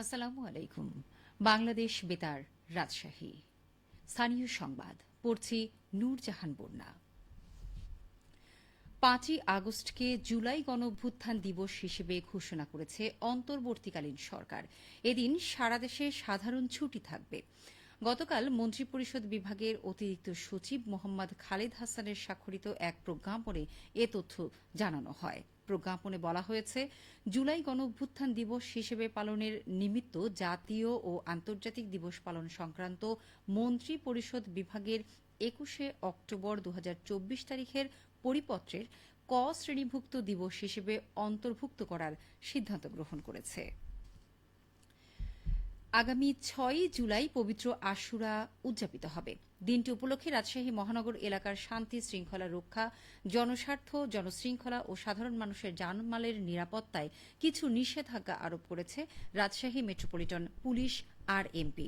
আসসালামু আলাইকুম। বাংলাদেশ বেতার, রাজশাহী। স্থানীয় সংবাদ, পড়ছি নূরজাহান বন্যা। পাঁচই আগস্টকে জুলাই গণঅভ্যুত্থান দিবস হিসেবে ঘোষণা করেছে অন্তর্বর্তীকালীন সরকার। এদিন সারা দেশে সাধারণ ছুটি থাকবে। গতকাল মন্ত্রিপরিষদ বিভাগের অতিরিক্ত সচিব মোহাম্মদ খালেদ হাসানের স্বাক্ষরিত এক প্রজ্ঞাপনে এ তথ্য জানানো হয়। প্রজ্ঞাপনে বলা হয়েছে, জুলাই গণঅভ্যুত্থান দিবস হিসেবে পালনের নিমিত্ত জাতীয় ও আন্তর্জাতিক দিবস পালন সংক্রান্ত মন্ত্রী পরিষদ বিভাগের একুশে অক্টোবর দু হাজার চব্বিশ তারিখের পরিপত্রের ক শ্রেণীভুক্ত দিবস হিসেবে অন্তর্ভুক্ত করার সিদ্ধান্ত গ্রহণ করেছে। আগামী ছয়ই জুলাই পবিত্র আশুরা উদযাপিত হবে। দিনটি উপলক্ষে রাজশাহী মহানগর এলাকার শান্তি শৃঙ্খলা রক্ষা, জনস্বার্থ, জনশৃঙ্খলা ও সাধারণ মানুষের জানমালের নিরাপত্তায় কিছু নিষেধাজ্ঞা আরোপ করেছে Rajshahi metropolitan police R MP.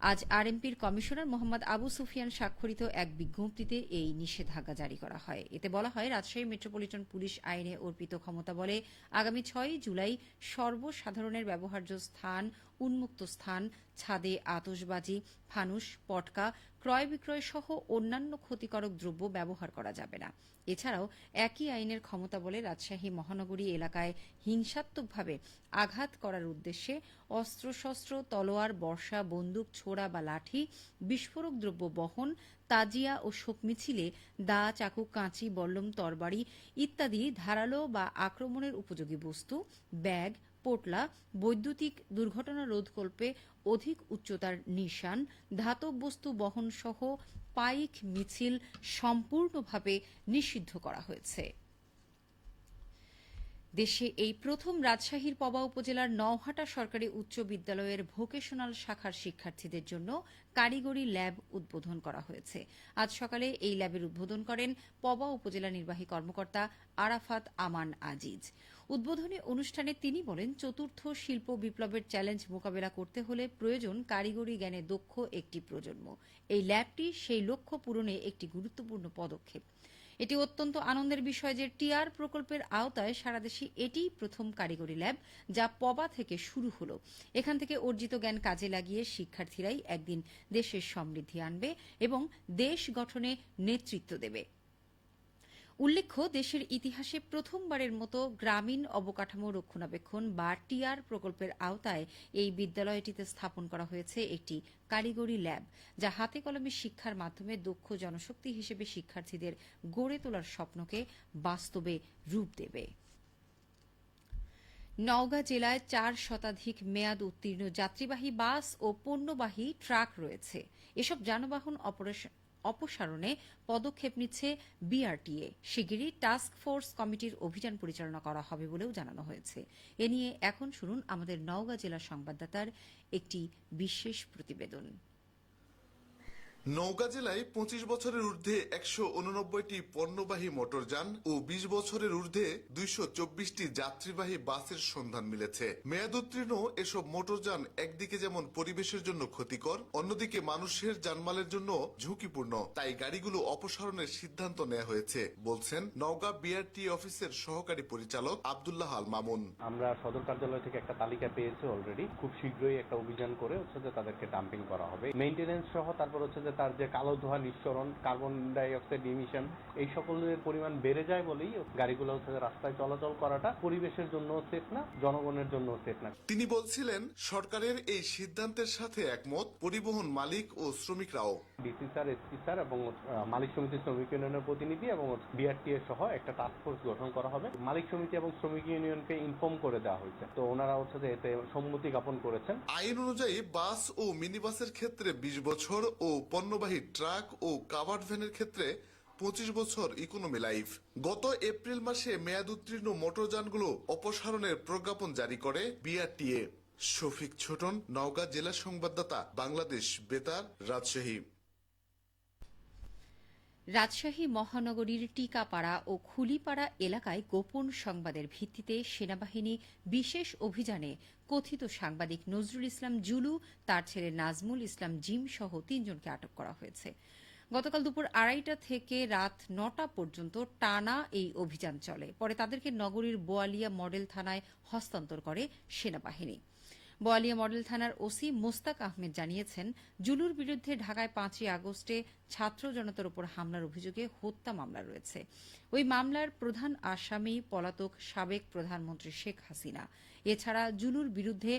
আজ আরএমপির কমিশনার মোহাম্মদ আবু সুফিয়ান স্বাক্ষরিত এক বিজ্ঞপ্তিতে এই নিষেধাজ্ঞা জারি করা হয়। এতে বলা হয়, রাজশাহী মেট্রোপলিটন পুলিশ আইনে অর্পিত ক্ষমতা বলে আগামী ছয় জুলাই সর্বসাধারণের ব্যবহার্য স্থান, উন্মুক্ত স্থান, ছাদে আতসবাজি ফানুস, পটকা ক্রয় বিক্রয় সহ অন্যান্য ক্ষতিকারক দ্রব্য ব্যবহার করা যাবে না। এছাড়াও একই আইনের ক্ষমতা বলে রাজশাহী, মহানগরী এলাকায় হিংসাত্মকভাবে আঘাত করার উদ্দেশ্যে অস্ত্রশস্ত্র, তলোয়ার, বর্ষা, বন্দুক, ছোড়া বা লাঠি, বিস্ফোরক দ্রব্য বহন, তাজিয়া ও শোক মিছিলে, দা, চাকু, কাঁচি, বল্লম, তরবারি ইত্যাদি ধারালো বা আক্রমণের উপযোগী বস্তু, ব্যাগ পোটলা বৈদ্যুতিক দুর্ঘটনা রোধকল্পে অধিক উচ্চতার নিশান, ধাতব বস্তু বহন সহ পাইক মিছিল সম্পূর্ণভাবে নিষিদ্ধ করা হয়েছে। দেশে এই প্রথম রাজশাহীর পবা উপজেলার নওহাটা সরকারি উচ্চ বিদ্যালয়ের ভোকেশনাল শাখার শিক্ষার্থীদের জন্য কারিগরি ল্যাব উদ্বোধন করা হয়েছে। আজ সকালে এই ল্যাবের উদ্বোধন করেন পবা উপজেলা নির্বাহী কর্মকর্তা আরাফাত আমান আজিজ। উদ্বোধনী অনুষ্ঠানে তিনি বলেন, চতুর্থ শিল্প বিপ্লবের চ্যালেঞ্জ মোকাবেলা করতে হলে প্রয়োজন কারিগরি জ্ঞানে দক্ষ একটি প্রজন্ম। এই ল্যাবটি সেই লক্ষ্য পূরণে একটি গুরুত্বপূর্ণ পদক্ষেপ। এটি অত্যন্ত আনন্দের বিষয় যে টিআর প্রকল্পের আওতায় সারা দেশে এটিই প্রথম কারিগরি ল্যাব যা পবা থেকে শুরু হলো। এখান থেকে অর্জিত জ্ঞান কাজে লাগিয়ে শিক্ষার্থীরাই একদিন দেশের সমৃদ্ধি আনবে এবং দেশ গঠনে নেতৃত্ব দেবে। উল্লেখ্য, দেশের ইতিহাসে প্রথমবারের মতো গ্রামীণ অবকাঠামো রক্ষণাবেক্ষণ বা টিআর প্রকল্পের আওতায় এই বিদ্যালয়টিতে স্থাপন করা হয়েছে একটি কারিগরি ল্যাব, যা হাতে কলমে শিক্ষার মাধ্যমে দক্ষ জনশক্তি হিসেবে শিক্ষার্থীদের গড়ে তোলার স্বপ্নকে বাস্তবে রূপ দেবে। নওগাঁ জেলায় চার শতাধিক মেয়াদ উত্তীর্ণ যাত্রীবাহী বাস ও পণ্যবাহী ট্রাক রয়েছে। এসব যানবাহন অপারেশন অপসারণে পদক্ষেপ নিচ্ছে বিআরটিএ। শিগগিরই টাস্ক ফোর্স কমিটির অভিযান পরিচালনা করা হবে বলেও জানানো হয়েছে। এ নিয়ে এখন শুনুন আমাদের নওগাঁ জেলা সংবাদদাতার একটি বিশেষ প্রতিবেদন। নৌকা জেলায় পঁচিশ বছরের ঊর্ধ্বে একশো উননব্বইটি পণ্যবাহী মোটরযান ও বিশ বছরের ঊর্ধ্বে দুইশো চব্বিশটি যাত্রীবাহী বাসের সন্ধান মিলেছে। মেয়াদ উত্তীর্ণ এসব মোটরযান একদিকে যেমন পরিবেশের জন্য ক্ষতিকর, অন্যদিকে মানুষের জানমালের জন্য ঝুঁকিপূর্ণ। তাই গাড়িগুলো অপসারণের সিদ্ধান্ত নেওয়া হয়েছে, বলছেন নওগাঁ বিআরটি অফিসের সহকারী পরিচালক আবদুল্লাহ আল মামুন। আমরা সদর কার্যালয় থেকে একটা তালিকা পেয়েছি অলরেডি। খুব শীঘ্রই একটা অভিযান করে হচ্ছে যে তাদেরকে ডাম্পিং করা হবে। মেইনটেনেন্স সহ তারপর হচ্ছে যে তার যে কালো ধোঁয়া নিঃসরণ কার্বন ডাই অক্সাইড ইমিশন এই সকলের পরিমাণ বেড়ে যায় বলেই গাড়িগুলো হচ্ছে রাস্তায় চলাচল করাটা পরিবেশের জন্য সেফ না জনগণের জন্য সেফ না। তিনি বলছিলেন সরকারের এই সিদ্ধান্তের সাথে একমত পরিবহন মালিক ও শ্রমিকরাও। ডিসি স্যার এসপি স্যার এবং মালিক সমিতি শ্রমিক ইউনিয়নের প্রতিনিধি এবং বিআরটিএ সহ একটা টাস্ক ফোর্স গঠন করা হবে। মালিক সমিতি এবং শ্রমিক ইউনিয়নকে ইনফর্ম করে দেওয়া হয়েছে। তো ওনারা হচ্ছে যে এতে সম্মতি জ্ঞাপন করেছেন। আইন অনুযায়ী বাস ও মিনি বাসের ক্ষেত্রে বিশ বছর ও পণ্যবাহী ট্রাক ও কাভার্ড ভ্যানের ক্ষেত্রে পঁচিশ বছর ইকোনমি লাইফ গত এপ্রিল মাসে মেয়াদ উত্তীর্ণ মোটরযানগুলো অপসারণের প্রজ্ঞাপন জারি করে বিআরটিএ। শফিক ছোটন, নওগাঁ জেলা সংবাদদাতা, বাংলাদেশ বেতার, রাজশাহী। রাজশাহী মহানগরীর টিকাপাড়া ও খুলিপাড়া এলাকায় গোপন সংবাদের ভিত্তিতে সেনাবাহিনী বিশেষ অভিযানে কথিত সাংবাদিক নজরুল ইসলাম জুলু, তার ছেলে নাজমুল ইসলাম জিম সহ তিনজনকে আটক করা হয়েছে। গতকাল দুপুর আড়াইটা থেকে রাত নটা পর্যন্ত টানা এই অভিযান চলে। পরে তাদেরকে নগরীর বোয়ালিয়া মডেল থানায় হস্তান্তর করে সেনাবাহিনী। বোয়ালিয়া মডেল থানার ওসি মোস্তাক আহমেদ জানিয়েছেন, জুলুর বিরুদ্ধে ঢাকায় পাঁচই আগস্টে ছাত্র জনতার উপর হামলার অভিযোগে হত্যা মামলা রয়েছে। ওই মামলার প্রধান আসামি পলাতক সাবেক প্রধানমন্ত্রী শেখ হাসিনা। এছাড়া জুলুর বিরুদ্ধে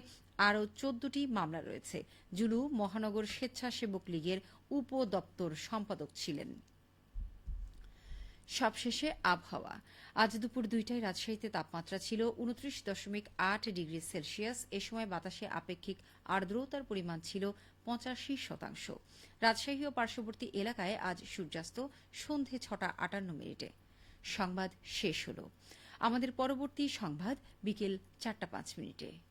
আরও চোদ্দটি মামলা রয়েছে। জুলু মহানগর স্বেচ্ছাসেবক লীগের উপদপ্তর সম্পাদক ছিলেন। সবশেষে আবহাওয়া। আজ দুপুর দুইটায় রাজশাহীতে তাপমাত্রা ছিল উনত্রিশ দশমিক আট ডিগ্রি সেলসিয়াস। এ সময় বাতাসে আপেক্ষিক আর্দ্রতার পরিমাণ ছিল পঁচাশি শতাংশ। রাজশাহী ও পার্শ্ববর্তী এলাকায় আজ সূর্যাস্ত সন্ধে ছটা আটান্ন মিনিটে। সংবাদ শেষ হল। আমাদের পরবর্তী সংবাদ বিকেল চারটা পাঁচ মিনিটে।